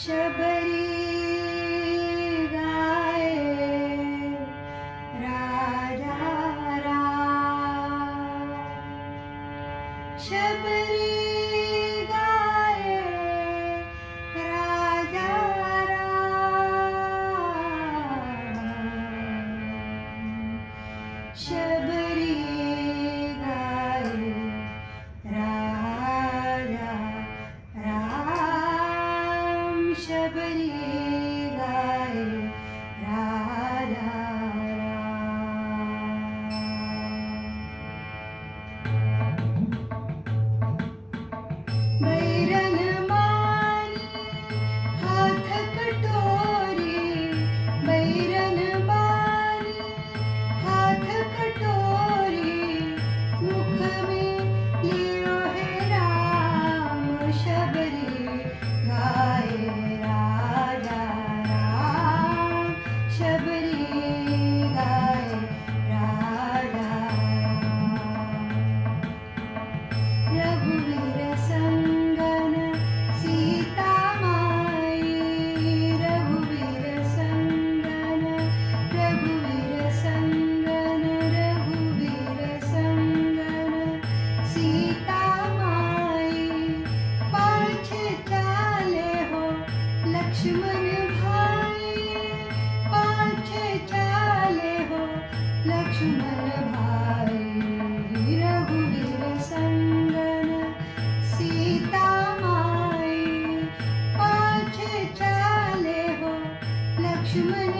Shabari गाय राजा Ram Shabari गाय Bye. Too.